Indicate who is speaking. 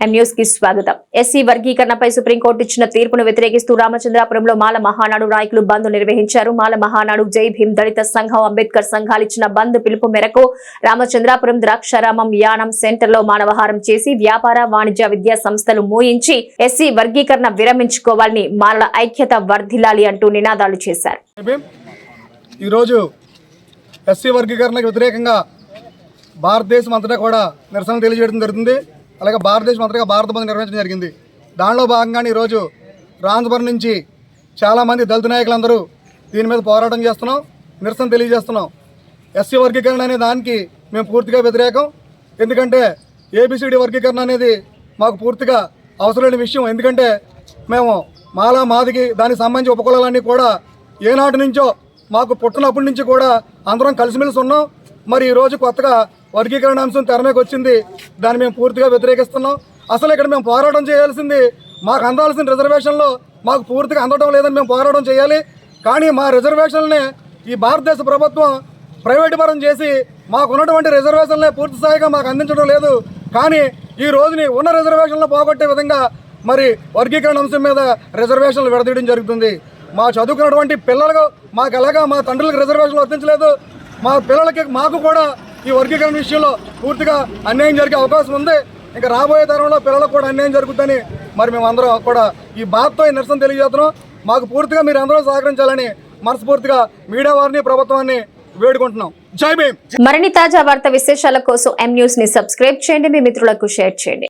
Speaker 1: న్యూస్కి స్వాగతం. SC వర్గీకరణపై supreme court ఇచ్చిన తీర్పును వ్యతిరేకిస్తూ రామచంద్రాపురంలో మాల మహానాడు నాయకులు బంద్ నిర్వహించారు. మాల మహానాడు జై భీం దళిత సంఘం అంబేద్కర్ సంఘాలు ఇచ్చిన బంద్ పిలుపు మేరకు రామచంద్రాపురం ద్రాక్షారామం యానం సెంటర్లో మానవహారం చేసి వ్యాపార వాణిజ్య విద్యా సంస్థలు మూయించి ఎస్సీ వర్గీకరణ విరమించుకోవాలని మాలల ఐక్యత వర్ధిల్లాలి అంటూ నినాదాలు చేశారు.
Speaker 2: ఈరోజు ఎస్సీ వర్గీకరణకు వ్యతిరేకంగా భారతదేశం అంతటా కూడా నిరసన తెలియజేయడం జరుగుతుంది. అలాగే భారతదేశం అంతటా భారత బంద్ నిర్వహించడం జరిగింది. దానిలో భాగంగానే ఈరోజు రాంజపురం నుంచి చాలామంది దళిత నాయకులందరూ దీని మీద పోరాటం చేస్తున్నాం. నిరసన తెలియజేస్తున్నాం. ఎస్సీ వర్గీకరణ అనే దానికి మేము పూర్తిగా వ్యతిరేకం. ఎందుకంటే ఏబిసిడి వర్గీకరణ అనేది మాకు పూర్తిగా అవసరమైన విషయం. ఎందుకంటే మేము మాలా మాదికి దానికి సంబంధించి ఉపకులాలన్నీ కూడా ఏనాటి నుంచో మాకు పుట్టినప్పటి నుంచి కూడా అందరం కలిసిమెలిసి ఉన్నాం. మరి ఈరోజు కొత్తగా వర్గీకరణ అంశం తెర వచ్చింది. దాన్ని మేము పూర్తిగా వ్యతిరేకిస్తున్నాం. అసలు ఇక్కడ మేము పోరాటం చేయాల్సింది మాకు అందాల్సిన రిజర్వేషన్లో మాకు పూర్తిగా అందడం లేదని మేము పోరాటం చేయాలి. కానీ మా రిజర్వేషన్లని ఈ భారతదేశ ప్రభుత్వం ప్రైవేటు పరం చేసి మాకు ఉన్నటువంటి రిజర్వేషన్లే పూర్తి స్థాయిగా మాకు అందించడం లేదు. కానీ ఈ రోజుని ఉన్న రిజర్వేషన్లు పోగొట్టే విధంగా మరి వర్గీకరణ అంశం మీద రిజర్వేషన్లు విడదీయడం జరుగుతుంది. మా చదువుకున్నటువంటి పిల్లలకు మాకు ఎలాగా మా తండ్రులకు రిజర్వేషన్లు వర్తించలేదు మా పిల్లలకి మాకు కూడా ఈ వర్గీకరణ విషయంలో పూర్తిగా అన్యాయం జరిగే అవకాశం ఉంది. ఇంకా రాబోయే తరంలో పిల్లలకు కూడా అన్యాయం జరుగుతుందని మరి మేమందరం కూడా ఈ బాధతో ఈ నిరసన తెలియజేస్తున్నాం. మాకు పూర్తిగా మీరు అందరూ సహకరించాలని మనస్ఫూర్తిగా మీడియా వారిని ప్రభుత్వాన్ని వేడుకుంటున్నాం. జై భీమ్!
Speaker 1: మరిన్ని తాజా వార్త విశేషాల కోసం ఎం న్యూస్ని సబ్స్క్రైబ్ చేయండి. మీ మిత్రులకు షేర్ చేయండి.